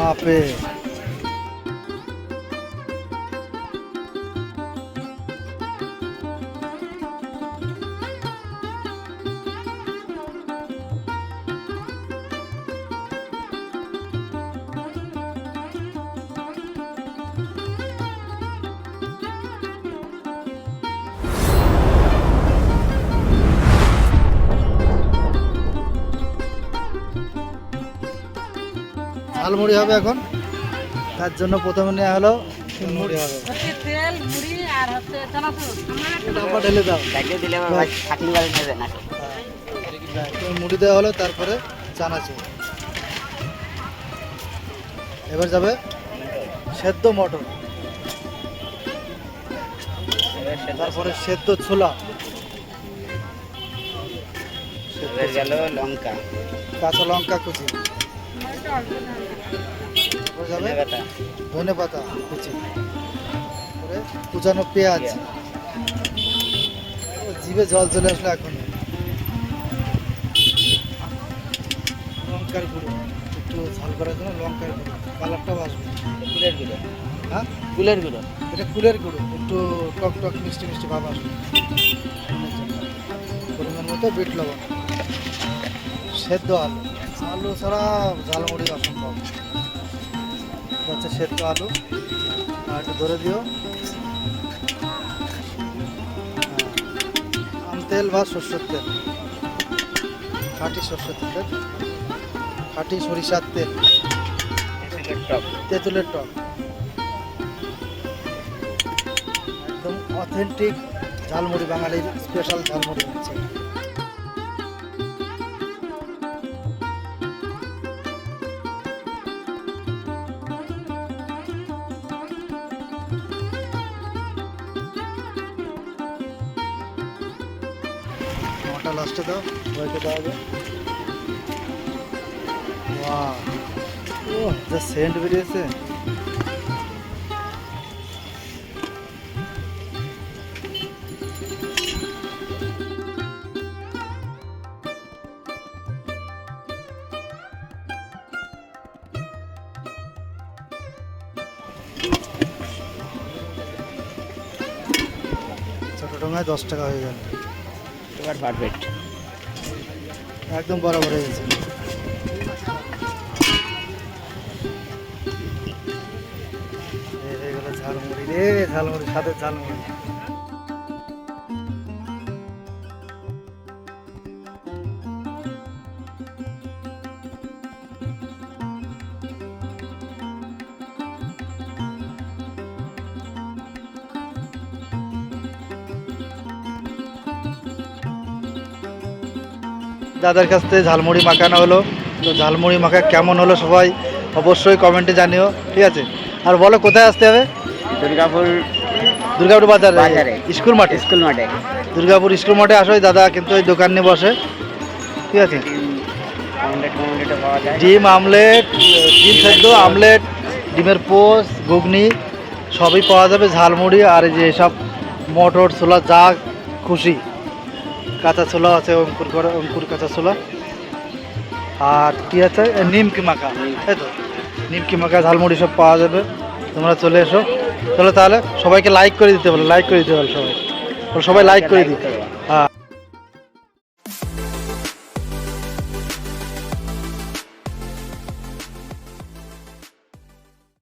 মাপে ঝালমুড়ি হবে এখন। তার জন্য প্রথমে নেওয়া হলো মুড়ি হবে। তেল মুড়ি আর হচ্ছে চানাচুর ঢেলে দাও। দিলে আমার থাকলে বাড়ি নেবে না হ্যাঁ, মুড়ি দেওয়া হলো তারপরে চানাচুর এবার যাবে সেদ্ধ মটর। তারপরে সেদ্ধ ছোলা। গেল লঙ্কা। কাঁচা লঙ্কা কুচি। ধনে পাতা কুচি। কুচানো পেঁয়াজ। জিভে জল চলে আসলো এখন। লঙ্কার গুঁড়ো। একটু ঝাল করার জন্য লঙ্কার গুঁড়ো। কালারটাও আসবে। কুলের গুঁড়ো। হ্যাঁ? কুলের গুঁড়ো। এটা কুলের গুঁড়ো। একটু টক টক মিষ্টি মিষ্টি ভাব আসবে। পরিমাণ মতো বিট লবণ। সেদ্ধ আলু। আলু ছাড়া ঝালমুড়ি অসম্ভব। হচ্ছে সেদ্ধ আলু। আর একটু ধরে দিও। হ্যাঁ। তেল বা সর্ষের তেল। খাঁটি সর্ষের তেল। খাঁটি সরিষার তেল। তেঁতুলের টক। একদম অথেন্টিক ঝালমুড়ি, বাঙালির স্পেশাল ঝালমুড়ি হচ্ছে। নটা লাস্টে দাও সবাইকে দেওয়া হবে ও যা সেন্ট বেরিয়েছে। ছোট ডোঙায় দশ টাকা হয়ে গেল। এবার পারফেক্ট একদম বরাবর হয়ে গেছে। ঝালমুড়ি রে ঝালমুড়ি সাথে ঝালমুড়ি। দাদার কাছ থেকে ঝালমুড়ি মাখানো হলো। তো ঝালমুড়ি মাখা কেমন হলো সবাই অবশ্যই কমেন্টে জানিও ঠিক আছে? আর বলো কোথায় আসতে হবে? দুর্গাপুর দুর্গাপুর বাজারে। স্কুল মাঠে? স্কুল মাঠে। দুর্গাপুর স্কুল মাঠে আসো দাদা কিন্তু ওই দোকান নিয়ে বসে ঠিক আছে? ডিম আমলেট ডিম সেদ্ধ আমলেট ডিমের পোস ঘুগনি সবই পাওয়া যাবে ঝালমুড়ি আর এই যে সব মটর ছোলা যা খুশি। কাঁচা ছোলা আছে, অঙ্কুর করা অঙ্কুর কাঁচা ছোলা আর কি আছে? নিমকি মাখা। তাই তো, নিমকি মাখা, ঝালমুড়ি সব পাওয়া যাবে। তোমরা চলে এসো। চলো তাহলে সবাইকে লাইক করে দিতে বলো লাইক করে দিতে বলো সবাই। সবাই লাইক করে দিতে। করো।